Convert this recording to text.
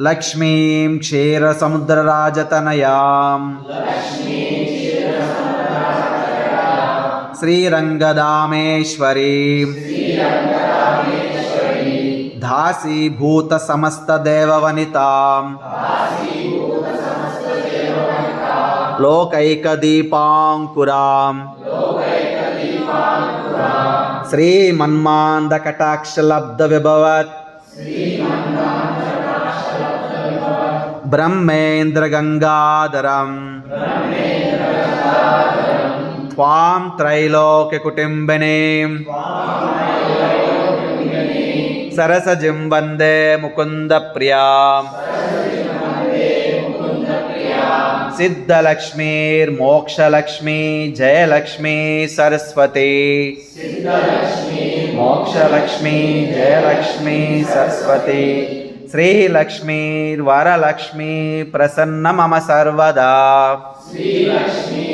లక్ష్మీం క్షీరసముద్రరాజతనయాం శ్రీరంగదామేశ్వరీం. దాసీభూతసమస్తదేవవనితాం లోకైకదీపాంకురాం శ్రీమన్మాందకటాక్షలబ్ధవిభవత్ ब्रह्मेन्द्रगङ्गाधरम् त्वां त्रैलोक्यकुटिम्बिनीं सरसजिं वन्दे मुकुन्दप्रियाम् सिद्धलक्ष्मीर्मोक्षलक्ष्मी जयलक्ष्मी सरस्वती मोक्षलक्ष्मी जयलक्ष्मी सरस्वती श्रीलक्ष्मीर्वरलक्ष्मी प्रसन्न मम सर्वदा श्रीलक्ष्मी